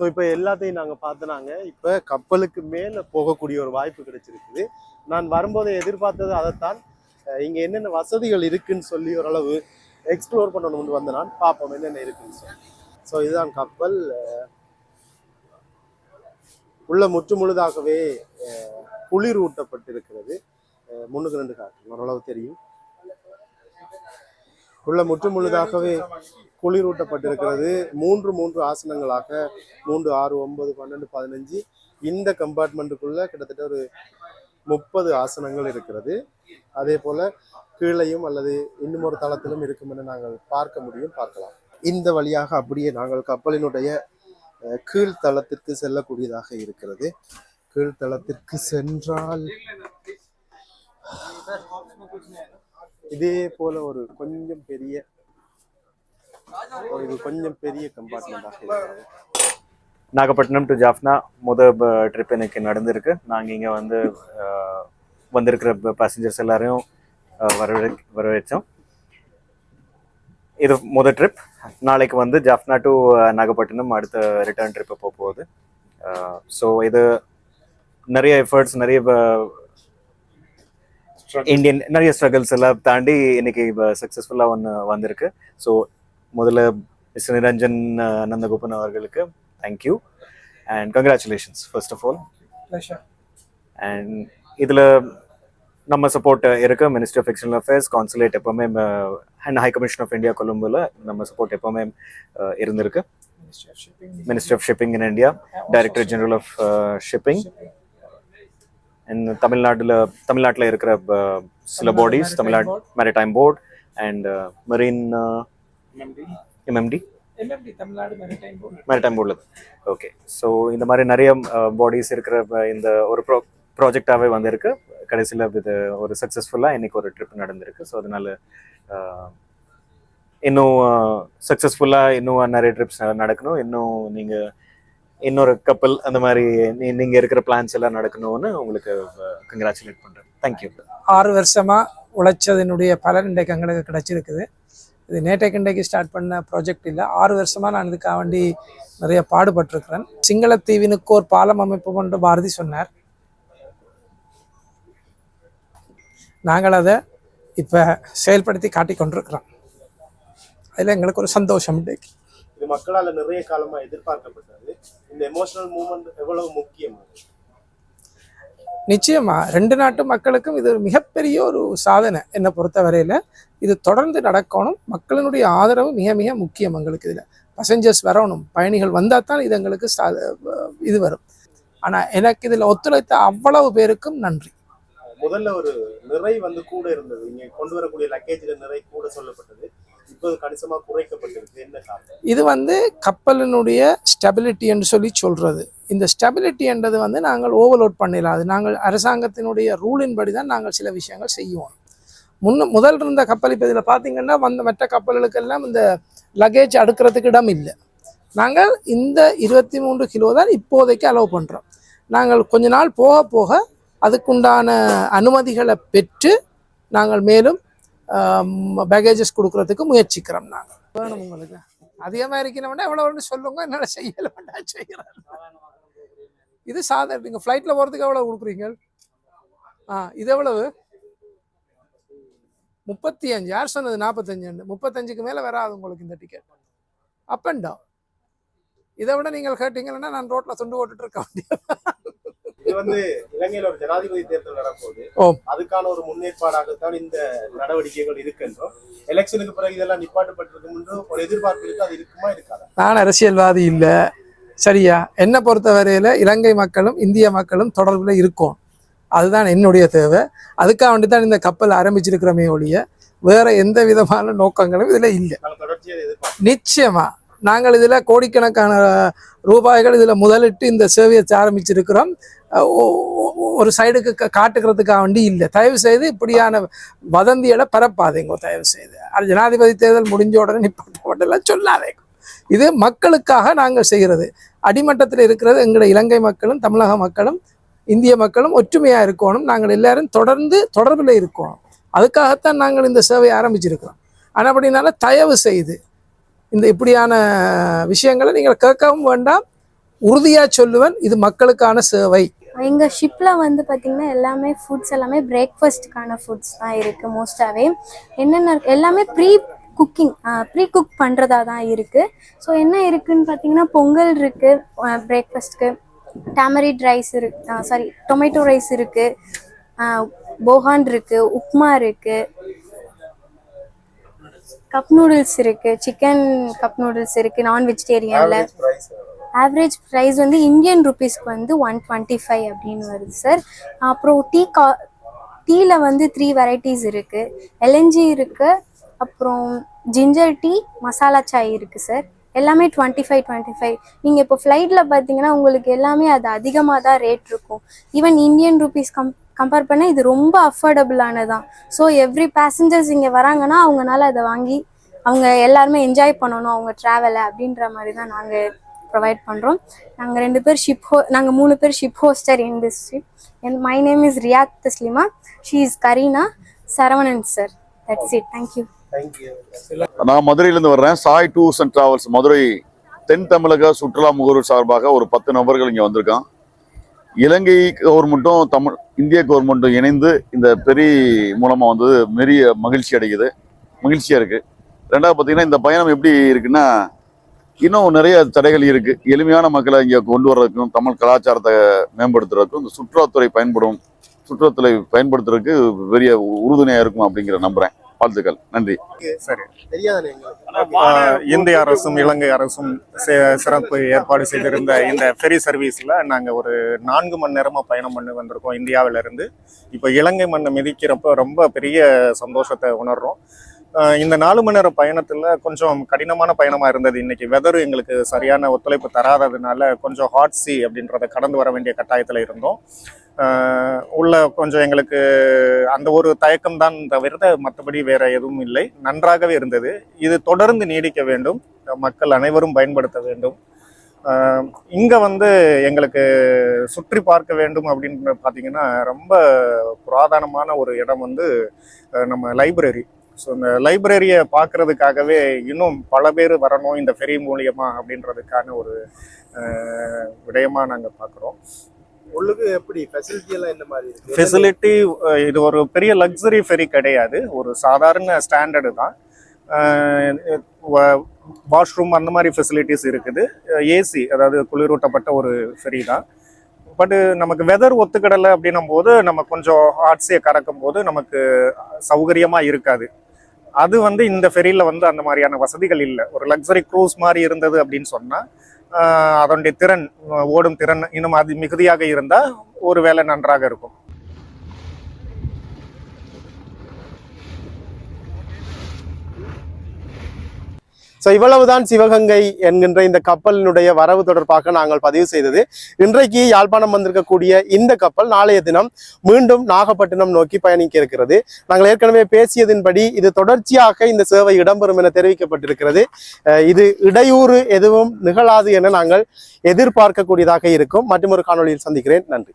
So இப்போ எல்லாத்தையும் நாங்கள் பார்த்தனாங்க இப்போ கப்பலுக்கு மேலே போகக்கூடிய ஒரு வாய்ப்பு கிடைச்சிருக்குது. நான் வரும்போது எதிர்பார்த்தது அதைத்தான். இங்கே என்னென்ன வசதிகள் இருக்குன்னு சொல்லி ஓரளவு எக்ஸ்ப்ளோர் பண்ணணும்னு வந்து நான் பார்ப்போம் என்னென்ன இருக்குன்னு சொல்லி. ஸோ இதுதான் கப்பல். உள்ள முற்று முழுதாகவே குளிர் ஊட்டப்பட்டிருக்கிறது. முன்னுக்கு ரெண்டு காட்டு ஓரளவு தெரியும். உள்ள முற்று முழுதாகவே குளிரூட்டப்பட்டிருக்கிறது. மூன்று மூன்று ஆசனங்களாக மூன்று ஆறு ஒன்பது பன்னெண்டு பதினஞ்சு இந்த கம்பார்ட்மெண்ட்டுக்குள்ள கிட்டத்தட்ட ஒரு முப்பது ஆசனங்கள் இருக்கிறது. அதே போல கீழையும் அல்லது இன்னும் ஒரு தளத்திலும் இருக்கும் என நாங்கள் பார்க்க முடியும் பார்க்கலாம். இந்த வழியாக அப்படியே நாங்கள் கப்பலினுடைய கீழ்த்தளத்திற்கு செல்லக்கூடியதாக இருக்கிறது. கீழ்த்தளத்திற்கு சென்றால் இதே போல ஒரு கொஞ்சம் பெரிய இது கொஞ்சம் பெரிய கம்பார்ட்மெண்டாக இருக்கிறது நாகப்பட்டினம் டு ஜாஃப்னா முத ட்ரிப் எனக்கு நடந்திருக்கு. நாங்கள் இங்கே வந்து வந்திருக்கிற பேசஞ்சர்ஸ் எல்லாரையும் வரவே வரவேற்றோம். இது முத ட்ரிப் நாளைக்கு வந்து ஜாஃப்னா டு நாகப்பட்டினம் அடுத்த ரிட்டர்ன் ட்ரிப்பு போக போகுது. ஸோ இது நிறைய எஃபர்ட்ஸ் நிறைய இந்தியன் நிறைய ஸ்ட்ரகிள்ஸ் எல்லாம் தாண்டி இன்னைக்கு சக்ஸஸ்ஃபுல்லாக ஒன்று வந்திருக்கு. ஸோ முதல்ல மிஸ்டர் நிரஞ்சன் நந்தகோபன் அவர்களுக்கு thank you and congratulations first of all and இதில் நம்ம சப்போர்ட் இருக்கு ministry of external affairs consulate எப்போவுமே and high commission of India கொழும்புல நம்ம சப்போர்ட் எப்போவுமே இருந்திருக்கு. Ministry of shipping in India director general of shipping and தமிழ்நாட்டில் தமிழ்நாட்டில் இருக்கிற சில bodies Tamil Nadu maritime board and marine MMD MMD Tamil Nadu maritime board maritime போர்டில் ஓகே ஸோ இந்த மாதிரி நிறைய பாடிஸ் இருக்கிற அஹ், இந்த ஒரு ப்ரோ ப்ராஜெக்டாகவே வந்திருக்கு. கடைசியில் இது ஒரு சக்ஸஸ்ஃபுல்லாக இன்னைக்கு ஒரு ட்ரிப் நடந்திருக்கு. ஸோ அதனால அஹ், இன்னும் சக்ஸஸ்ஃபுல்லாக இன்னும் நிறைய ட்ரிப்ஸ் நடக்கணும். இன்னும் நீங்கள் இன்னொரு கப்பல் அந்த மாதிரி நீ- நீங்க இருக்கிற பிளான்ஸ் எல்லாம் நடக்கணும்னு உங்களுக்கு கங்க்ராச்சுலேட் பண்றேன். தேங்க்யூ ஆறு வருஷமா உழைச்சதனுடைய பலன் இன்றைக்கு எங்களுக்கு கிடைச்சிருக்குது. இது நேற்றைக்கு இன்றைக்கு ஸ்டார்ட் பண்ண ப்ராஜெக்ட் இல்லை. ஆறு வருஷமா நான் இதுக்காக வேண்டி நிறைய பாடுபட்டிருக்கிறேன். சிங்களத்தீவினுக்கு ஒரு பாலம் அமைப்பு கொண்டு பாரதி சொன்னார். நாங்கள் அதை இப்போ செயல்படுத்தி காட்டிக் கொண்டிருக்கிறோம். அதில் எங்களுக்கு ஒரு சந்தோஷம் இன்றைக்கு இது மக்களால நிறைய காலமா எதிர்பார்க்கப்பட்டது. இந்த எமோஷனல் மூமெண்ட் எவ்வளவு முக்கியம்? நிச்சயமா ரெண்டு நாட்டு மக்களுக்கும் இது ஒரு மிகப்பெரிய ஒரு சாதனை என்னை பொறுத்தவரையில. இது தொடர்ந்து நடக்கணும். மக்களினுடைய ஆதரவு மிக மிக முக்கியம் எங்களுக்கு இதில். பசஞ்சர்ஸ் வரணும். பயணிகள் வந்தால் தான் இது எங்களுக்கு இது வரும். ஆனால் எனக்கு இதில் ஒத்துழைத்த அவ்வளவு பேருக்கும் நன்றி. முதல்ல ஒரு நிறை வந்து கூட இருந்தது. இங்க கொண்டு வரக்கூடிய லக்கேஜ்ல நிறை கூட சொல்லப்பட்டது. இது வந்து கப்பலினுடைய ஸ்டெபிலிட்டி என்று சொல்லி சொல்றது. இந்த ஸ்டெபிலிட்டி என்றது வந்து நாங்கள் ஓவர்லோட் பண்ணிடலாது நாங்கள் அரசாங்கத்தினுடைய ரூலின் படி தான் நாங்கள் சில விஷயங்கள் செய்வோம். முன்ன முதல் இருந்த கப்பல் இப்போ இதில் பார்த்தீங்கன்னா வந்த மற்ற கப்பல்களுக்கெல்லாம் இந்த லக்கேஜ் அடுக்கிறதுக்கு இடம் இல்லை. நாங்கள் இந்த இருபத்தி மூன்று கிலோ தான் இப்போதைக்கு அலோவ் பண்ணுறோம் நாங்கள் கொஞ்ச நாள் போக போக அதுக்குண்டான அனுமதிகளை பெற்று நாங்கள் மேலும் பேகேஜஸ் கொடுக்கறதுக்கு முயற்சிக்கிறோம் நாங்கள். வேணும் உங்களுக்கு. அதிகமாக இருக்கணும்னா எவ்வளோ ஒன்று சொல்லுங்க. என்னால் செய்யல வேண்டாம் செய்கிறேன் இது சாதாரண நீங்கள் ஃப்ளைட்டில் போகிறதுக்கு எவ்வளோ கொடுக்குறீங்க? ஆ இது எவ்வளவு? முப்பத்தி அஞ்சு யார் சொன்னது நாற்பத்தஞ்சு முப்பத்தஞ்சுக்கு மேலே வராது உங்களுக்கு இந்த டிக்கெட் அப் அண்ட் டவுன் இதை விட நீங்கள் கேட்டீங்கன்னா நான் ரோட்டில் துண்டு போட்டுட்டு இருக்க இது வந்து இலங்கையில ஒரு ஜனாதிபதி தேர்தல் நடப்போகுது ஓ. அதுக்கான ஒரு முன்னேற்பாடாகத்தான் இந்த நடவடிக்கைகள் இருக்கின்றோம். எலெக்ஷனுக்கு பிறகு இதெல்லாம் நிப்பாட்டப்பட்டிருக்கும் என்று ஒரு எதிர்பார்ப்பு இருக்கு அது இருக்குமா இருக்காதா? நான் அரசியல்வாதி இல்லை. சரியா? என்னை பொறுத்தவரையில் இலங்கை மக்களும் இந்திய மக்களும் தொடர்பில் இருக்கும். அதுதான் என்னுடைய தேவை. அதுக்காக வேண்டி தான் இந்த கப்பல் ஆரம்பிச்சிருக்கிறோமே ஒழிய வேற எந்த விதமான நோக்கங்களும் இதில் இல்லை. நாங்கள் தொடர்ச்சியாக எதிர்பார்க்கிறோம். நிச்சயமா நாங்கள் இதில் கோடிக்கணக்கான ரூபாய்கள் இதில் முதலிட்டு இந்த சேவையை ஆரம்பிச்சிருக்கிறோம். ஒரு சைடுக்கு காட்டுக்கிறதுக்காக வேண்டி இல்லை. தயவு செய்து இப்படியான வதந்திகளை பரப்பாதீங்க தயவு செய்து. அது ஜனாதிபதி தேர்தல் முடிஞ்ச உடனே நிப்பாட்டப்பட்டெல்லாம் சொல்லாதீங்க. இது மக்களுக்காக நாங்கள் செய்கிறது அடிமட்டத்தில் இருக்கிறது எங்களுடைய இலங்கை மக்களும் தமிழக மக்களும் இந்திய மக்களும் ஒற்றுமையாக இருக்கணும். நாங்கள் எல்லாரும் தொடர்ந்து தொடர்பில் இருக்கணும் அதுக்காகத்தான் நாங்கள் இந்த சேவையை ஆரம்பிச்சிருக்கிறோம். ஆனால் அப்படின்னால தயவு செய்து இந்த இப்படியான விஷயங்களை நீங்கள் கேட்கவும் வேண்டாம். உறுதியாக சொல்லுவேன் இது மக்களுக்கான சேவை. எங்கள் ஷிப்பில் வந்து பார்த்திங்கன்னா எல்லாமே ஃபுட்ஸ் எல்லாமே பிரேக்ஃபாஸ்ட்டுக்கான ஃபுட்ஸ் தான் இருக்குது மோஸ்ட்டாகவே என்னென்ன இருக்கு? எல்லாமே ப்ரீ குக்கிங் ப்ரீ குக் பண்ணுறதா தான் இருக்குது ஸோ என்ன இருக்குதுன்னு பார்த்தீங்கன்னா பொங்கல் இருக்குது பிரேக்ஃபாஸ்ட்டுக்கு டேமரிட் ரைஸ் இருக்கு சாரி டொமேட்டோ ரைஸ் இருக்கு. ஆஹ் போகான் இருக்கு உப்மா இருக்கு. கப் நூடுல்ஸ் இருக்கு சிக்கன் கப் நூடுல்ஸ் இருக்கு நான் வெஜிடேரியன்ல ஆவரேஜ் ப்ரைஸ் வந்து இந்தியன் ருபீஸ்க்கு வந்து ஒன் டுவெண்ட்டி ஃபைவ் அப்படின்னு வருது சார் அப்புறம் டீ கா டீயில் வந்து த்ரீ வெரைட்டிஸ் இருக்குது எல்என்ஜி இருக்குது அப்புறம் ஜிஞ்சர் டீ மசாலா சாய் இருக்குது சார் எல்லாமே டுவெண்ட்டி ஃபைவ் டுவெண்ட்டி ஃபைவ் நீங்கள் இப்போ ஃப்ளைட்டில் பார்த்தீங்கன்னா உங்களுக்கு எல்லாமே அது அதிகமாக தான் ரேட் இருக்கும். ஈவன் இந்தியன் ருபீஸ் கம் கம்பேர் பண்ண இது ரொம்ப அஃபோர்டபுளானதான் ஸோ எவ்ரி பேசஞ்சர்ஸ் இங்கே வராங்கன்னா அவங்கனால அதை வாங்கி அவங்க எல்லாருமே என்ஜாய் பண்ணணும் அவங்க ட்ராவலை அப்படின்ற மாதிரி தான் நாங்கள் ப்ரொவைட் பண்ணுறோம் நாங்கள் ரெண்டு பேர் ஷிப் ஹோ நாங்கள் மூணு பேர் ship ஹோஸ்டர் in this ship my name is Riyath Taslima she is Kareena Saravanan sir that's it thank you நான் மதுரையிலேருந்து வர்றேன். Sai tours and travels Madurai தென் தமிழக சுற்றுலா முகவர் சார்பாக ஒரு பத்து நபர்கள் இங்கே வந்திருக்கான். இலங்கை கவர்மெண்ட்டும் தமிழ் இந்திய கவர்மெண்ட்டும் இணைந்து இந்த பெரிய மூலமாக வந்து பெரிய மகிழ்ச்சி அடைக்குது மகிழ்ச்சியாக இருக்குது ரெண்டாவது பார்த்தீங்கன்னா இந்த பயணம் எப்படி இருக்குன்னா இன்னும் நிறைய தடைகள் இருக்குது எளிமையான மக்களை இங்கே கொண்டு வர்றதுக்கும் தமிழ் கலாச்சாரத்தை மேம்படுத்துறதுக்கும் இந்த சுற்றுலாத்துறை பயன்படும் சுற்றுலாத்துறை பயன்படுத்துறதுக்கு பெரிய உறுதுணையாக இருக்கும் அப்படிங்கிற நம்புகிறேன் வாழ்த்துக்கள். நன்றி. இந்திய அரசும் இலங்கை அரசும் சி- சிறப்பு ஏற்பாடு செய்திருந்த இந்த ஃபெரி சர்வீஸ்ல நாங்க ஒரு நான்கு மணி நேரமா பயணம் பண்ணி வந்திருக்கோம் இந்தியாவில இருந்து இப்போ இலங்கை மண்ணை மிதிக்கிறப்ப ரொம்ப பெரிய சந்தோஷத்தை உணர்றோம். இந்த நாலு மணி நேர பயணத்துல கொஞ்சம் கடினமான பயணமா இருந்தது இன்னைக்கு. வெதர் எங்களுக்கு சரியான ஒத்துழைப்பு தராததுனால கொஞ்சம் ஹாட் சி அப்படின்றத கடந்து வர வேண்டிய கட்டாயத்துல இருந்தோம். உள்ள கொஞ்சம் எங்களுக்கு அந்த ஒரு தயக்கம் தான் தவிர்த்த மற்றபடி வேற எதுவும் இல்லை. நன்றாகவே இருந்தது. இது தொடர்ந்து நீடிக்க வேண்டும். மக்கள் அனைவரும் பயன்படுத்த வேண்டும். இங்கே வந்து எங்களுக்கு சுற்றி பார்க்க வேண்டும் அப்படின்னு பார்த்தீங்கன்னா ரொம்ப புராதனமான ஒரு இடம் வந்து நம்ம லைப்ரரி. ஸோ இந்த லைப்ரரியை பார்க்கறதுக்காகவே இன்னும் பல பேர் வரணும் இந்த ஃபெரி மூலியமாக அப்படின்றதுக்கான ஒரு விடயமாக நாங்கள் பார்க்குறோம் உள்ளுக்கு எப்படி? ஃபெசிலிட்டி எல்லாம் என்ன மாதிரி இருக்கு? ஃபெசிலிட்டி இது ஒரு பெரிய லக்ஸரி ஃபெரி கிடையாது. ஒரு சாதாரண ஸ்டாண்டர்டு தான். வாஷ்ரூம் அந்த மாதிரி ஃபெசிலிட்டிஸ் இருக்குது. ஏசி அதாவது குளிரூட்டப்பட்ட ஒரு ஃபெரி தான். பட் நமக்கு வெதர் ஒத்துக்கிடலை அப்படின்னும் போது நம்ம கொஞ்சம் ஆட்சியை கறக்கும் போது நமக்கு சௌகரியமாக இருக்காது. அது வந்து இந்த ஃபெரியில் வந்து அந்த மாதிரியான வசதிகள் இல்லை. ஒரு லக்ஸரி க்ரூஸ் மாதிரி இருந்தது அப்படின்னு சொன்னால் அதனுடைய திறன் ஓடும் திறன் இன்னும் அது மிகுதியாக இருந்தால் ஒரு வேலை நன்றாக இருக்கும். ஸோ இவ்வளவுதான் சிவகங்கை என்கின்ற இந்த கப்பலினுடைய வரவு தொடர்பாக நாங்கள் பதிவு செய்தது. இன்றைக்கு யாழ்ப்பாணம் வந்திருக்கக்கூடிய இந்த கப்பல் நாளைய தினம் மீண்டும் நாகப்பட்டினம் நோக்கி பயணிக்க இருக்கிறது. நாங்கள் ஏற்கனவே பேசியதின்படி இது தொடர்ச்சியாக இந்த சேவை இடம்பெறும் என தெரிவிக்கப்பட்டிருக்கிறது. இது இடையூறு எதுவும் நிகழாது என நாங்கள் எதிர்பார்க்கக்கூடியதாக இருக்கும். மற்றும் ஒரு காணொளியில் சந்திக்கிறேன். நன்றி.